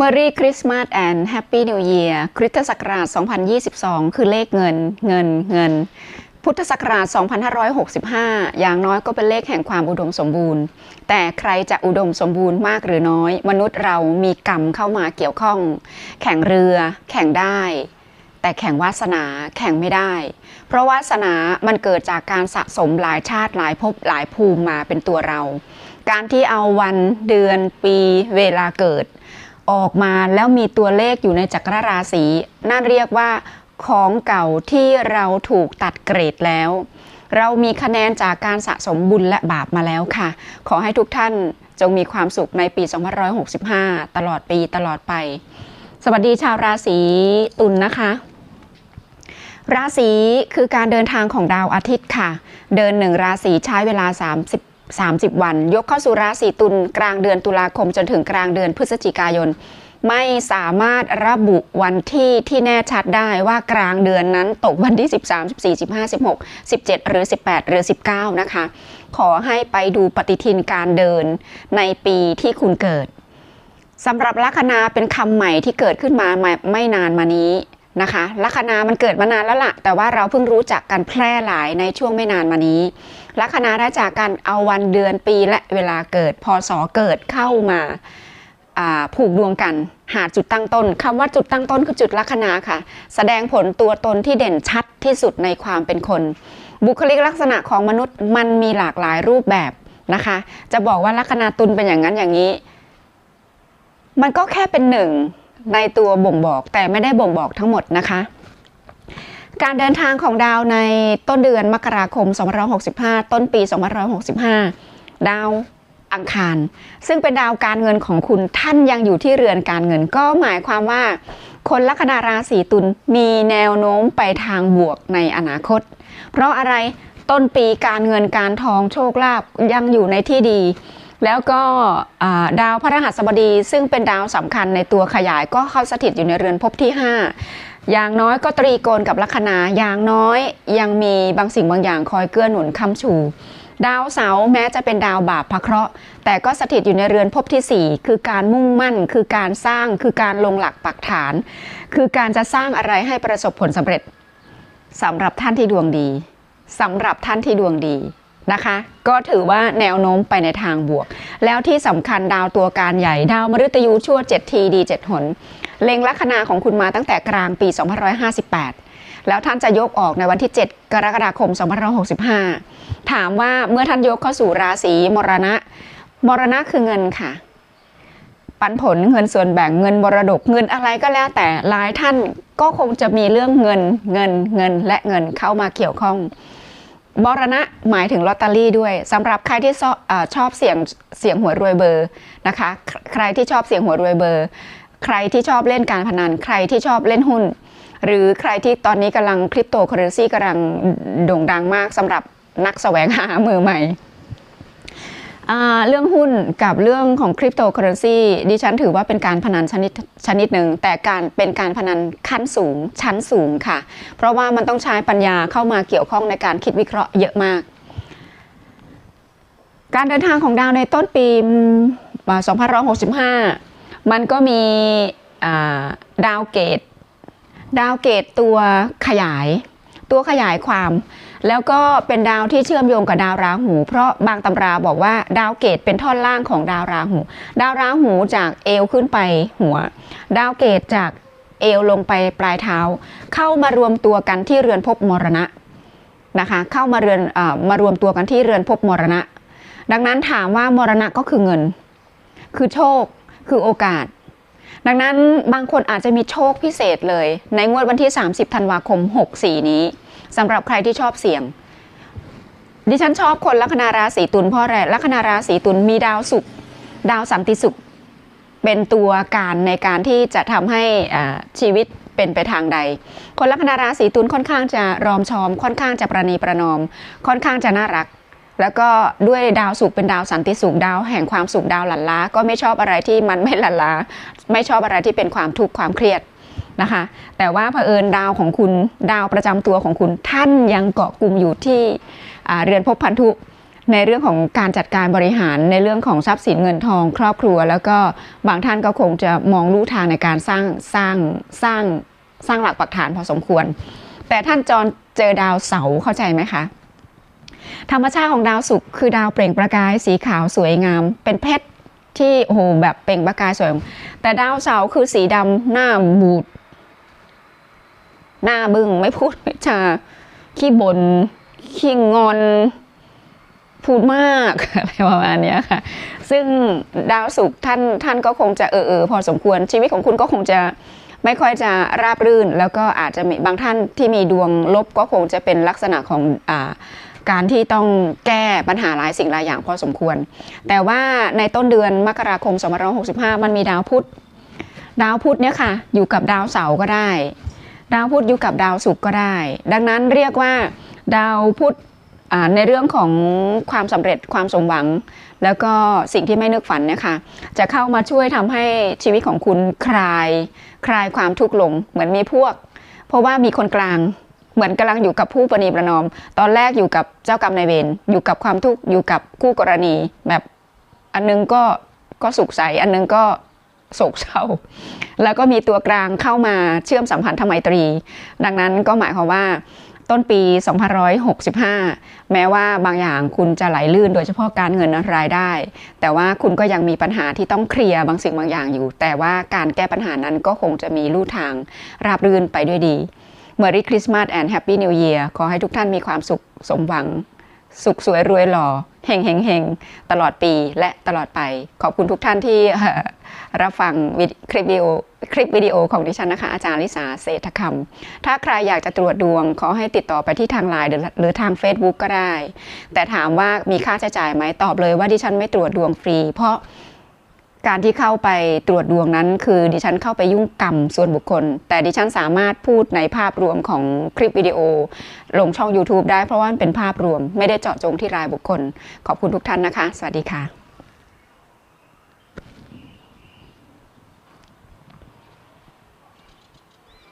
Merry Christmas and Happy New Year คริสตศักราช 2022 คือเลขเงินเงินเงิน พุทธศักราช 2565 อย่างน้อยก็เป็นเลขแห่งความอุดมสมบูรณ์ แต่ใครจะอุดมสมบูรณ์มากหรือน้อย มนุษย์เรามีกรรมเข้ามาเกี่ยวข้อง แข่งเรือ แข่งได้ แต่แข่งวาสนาแข่งไม่ได้ เพราะวาสนามันเกิดจากการสะสมหลายชาติหลายภพหลายภูมิมาเป็นตัวเรา การที่เอาวันเดือนปีเวลาเกิด ออกมาแล้วมีตัวเลขอยู่ในจักรราศีนั่นเรียกว่าของเก่าที่เราถูกตัดเกรดแล้ว เรามีคะแนนจากการสะสมบุญและบาปมาแล้วค่ะ ขอให้ทุกท่านจงมีความสุขในปี 2565 ตลอดปีตลอดไป สวัสดีชาวราศีตุลนนะคะ ราศีคือการเดินทางของดาวอาทิตย์ค่ะ เดินหนึ่งราศีใช้เวลา 30 30 วัน ยกเข้าสู่ราศีตุลกลางเดือนตุลาคมจนถึงกลางเดือนพฤศจิกายน ไม่สามารถระบุวันที่ที่แน่ชัดได้ว่ากลางเดือนนั้นตกวันที่ 13 14 15 16 17 หรือ 18 หรือ 19 นะคะ ขอให้ไปดูปฏิทินการเดินในปีที่คุณเกิดสำหรับลัคนาเป็นคำใหม่ที่เกิดขึ้นมาไม่ไม่นานมานี้ นะคะลัคนามันเกิดมานานแล้วล่ะ แต่ว่าเราเพิ่งรู้จักกันแพร่หลายในช่วงไม่นานมานี้ลัคนาได้จากการเอาวันเดือนปีและเวลาเกิดพศเกิดเข้ามาผูกดวงกันหาจุดตั้งต้นคำว่าจุดตั้งต้นคือจุดลัคนาค่ะ แสดงผลตัวตนที่เด่นชัดที่สุดในความเป็นคน บุคลิกลักษณะของมนุษย์มันมีหลากหลายรูปแบบนะคะ จะบอกว่าลัคนาตุลเป็นอย่างนั้นอย่างนี้ มันก็แค่เป็นหนึ่ง ในตัวบ่งบอกแต่ไม่ได้บ่งบอกทั้งหมดนะคะ การเดินทางของดาวในต้นเดือนมกราคม 2565 ต้นปี 2565 ดาวอังคาร ซึ่งเป็นดาวการเงินของคุณท่านยังอยู่ที่เรือนการเงิน ก็หมายความว่า คนลัคนาราศีตุลมีแนวโน้มไปทางบวกในอนาคต เพราะอะไรต้นปีการเงินการทองโชคลาภยังอยู่ในที่ดี แล้วก็ดาวพระรหัสบดี ซึ่งเป็นดาวสำคัญในตัวขยายก็เข้าสถิตอยู่ในเรือนภพที่ 5 อย่างน้อยก็ตรีโกณกับลัคนาอย่างน้อยยังมีบางสิ่งบางอย่างคอยเกื้อหนุนค้ำชู ดาวเสาแม้จะเป็นดาวบาปพระเคราะห์ แต่ก็สถิตอยู่ในเรือนภพที่ 4 คือการมุ่งมั่น คือการสร้างคือการลงหลักปักฐาน คือการจะสร้างอะไรให้ประสบผลสำเร็จสำหรับท่านที่ดวงดีสำหรับท่านที่ดวงดี นะคะ ก็ถือว่าแนวโน้มไปในทางบวก แล้วที่สำคัญดาวตัวการใหญ่ ดาวมฤตยูชั่ว 7 ทีดี 7 หน เล็งลัคนาของคุณมาตั้งแต่กลางปี 2558 แล้วท่านจะยกออกในวันที่ 7 กรกฎาคม 2565 ถามว่าเมื่อท่านยกเข้าสู่ราศีมรณะ มรณะคือเงินค่ะปันผลเงินส่วนแบ่งเงินมรดกเงินอะไรก็แล้วแต่หลายท่านก็คงจะมีเรื่องเงินเงินเงินและเงินเข้ามาเกี่ยวข้อง บรณะหมายถึงลอตเตอรี่ด้วยสำหรับใครที่ชอบเสี่ยงเสี่ยงหวยรวยเบอร์นะคะ ใครที่ชอบเสี่ยงหวยรวยเบอร์ ใครที่ชอบเล่นการพนัน ใครที่ชอบเล่นหุ้น หรือใครที่ตอนนี้กำลังคริปโตเคอเรนซีกำลังโด่งดังมากสำหรับนักแสวงหามือใหม่ เรื่องหุ้นกับเรื่องของคริปโตเคอเรนซีดิฉันถือว่าเป็นการพนันชนิดชนิดหนึ่งแต่การเป็นการพนันขั้นสูงชั้นสูงค่ะ เพราะว่ามันต้องใช้ปัญญาเข้ามาเกี่ยวข้องในการคิดวิเคราะห์เยอะมาก การเดินทางของดาวในต้นปี 2565 มันก็มีดาวเกต ดาวเกตตัวขยาย ตัวขยายความ แล้วก็เป็นดาวที่เชื่อมโยงกับดาวราหู เพราะบางตำราบอกว่าดาวเกตเป็นท่อนล่างของดาวราหู ดาวราหูจากเอวขึ้นไปหัว ดาวเกตจากเอวลงไปปลายเท้า เข้ามารวมตัวกันที่เรือนภพมรณะนะคะ เข้ามาเรือนอมารวมตัวกันที่เรือนภพมรณะ ดังนั้นถามว่ามรณะก็คือเงิน คือโชคคือโอกาส ดังนั้นบางคนอาจจะมีโชคพิเศษเลย ในงวดวันที่ 30 ธันวาคม 64 นี้ สำหรับใครที่ชอบเสี่ยง ดิฉันชอบคนลัคนาราศีตุลเพราะอะไรลัคนาราศีตุลมีดาวสุขดาวสันติสุข เป็นตัวการในการที่จะทำให้ชีวิตเป็นไปทางใด คนลัคนาราศีตุลค่อนข้างจะรอมชอม ค่อนข้างจะประนีประนอม ค่อนข้างจะน่ารักแล้วก็ด้วยดาวสุขเป็นดาวสันติสุขดาวแห่งความสุขดาวหลั่นล้า ก็ไม่ชอบอะไรที่มันไม่หลั่นล้า ไม่ชอบอะไรที่เป็นความทุกข์ความเครียด นะคะ แต่ว่าเผอิญดาวของคุณดาวประจำตัวของคุณท่านยังเกาะกลุ่มอยู่ที่เรือนภพพันธุในเรื่องของการจัดการบริหารในเรื่องของทรัพย์สินเงินทองครอบครัว แล้วก็บางท่านก็คงจะมองลู่ทางในการสร้างสร้างสร้างสร้างหลักปักฐานพอสมควร แต่ท่านจรเจอดาวเสาเข้าใจไหมคะธรรมชาติของดาวศุกร์คือดาวเปล่งประกายสีขาวสวยงาม เป็นเพชรที่โอ้โหแบบเปล่งประกายสวย แต่ดาวเสาร์คือสีดำหน้าบูด หน้าบึ้งไม่พูดไม่จาขี้บน่นขี้งอนพูดมากอะไรประมาณนี้ค่ะ ซึ่งดาวศุกร์ท่านท่านก็คงจะเออเออพอสมควรชีวิตของคุณก็คงจะไม่ค่อยจะราบรื่น แล้วก็อาจจะมีบางท่านที่มีดวงลบก็คงจะเป็นลักษณะของอการที่ต้องแก้ปัญหาหลายสิ่งหลายอย่างพอสมควร แต่ว่าในต้นเดือนมกราคม2565 มันมีดาวพุธดาวพุธเนี่ยค่ะ อยู่กับดาวเสาร์ก็ได้ ดาวพุธอยู่กับดาวศุกร์ก็ได้ ดังนั้นเรียกว่าดาวพุธในเรื่องของความสำเร็จความสมหวัง แล้วก็สิ่งที่ไม่นึกฝันนี่ยค่ะจะเข้ามาช่วยทำให้ชีวิตของคุณคลาย คลายความทุกข์ลงเหมือนมีพวก เพราะว่ามีคนกลางเหมือนกำลังอยู่กับผู้ประนีประนอม ตอนแรกอยู่กับเจ้ากรรมนายเวรอยู่กับความทุกข์อยู่กับคู่กรณี แบบอันนึงก็ก็สุขใสอันนึงก็ โศกเศร้า แล้วก็มีตัวกลางเข้ามาเชื่อมสัมพันธไมตรี ดังนั้นก็หมายความว่าต้นปี 2565 แม้ว่าบางอย่างคุณจะไหลลื่นโดยเฉพาะการเงินรายได้ แต่ว่าคุณก็ยังมีปัญหาที่ต้องเคลียร์บางสิ่งบางอย่างอยู่ แต่ว่าการแก้ปัญหานั้นก็คงจะมีลู่ทางราบรื่นไปด้วยดี Merry Christmas and Happy New Year ขอให้ทุกท่านมีความสุขสมหวัง สุขสวยรวยหล่อเฮงเฮงเฮงตลอดปีและตลอดไป ขอบคุณทุกท่านที่ รับฟังคลิปวิดีโอคลิปวิดีโอของดิฉันนะคะ อาจารย์ลิสาเศรษฐคำ ถ้าใครอยากจะตรวจดวง ขอให้ติดต่อไปที่ทางไลน์หรือทาง Facebook ก็ได้ แต่ถามว่ามีค่าใช้จ่ายไหมตอบเลยว่าดิฉันไม่ตรวจดวงฟรี เพราะการที่เข้าไปตรวจดวงนั้น คือดิฉันเข้าไปยุ่งกรรมส่วนบุคคล แต่ดิฉันสามารถพูดในภาพรวมของคลิปวิดีโอ ลงช่อง YouTube ได้เพราะว่าเป็นภาพรวม ไม่ได้เจาะจงที่รายบุคคล ขอบคุณทุกท่านนะคะ สวัสดีค่ะ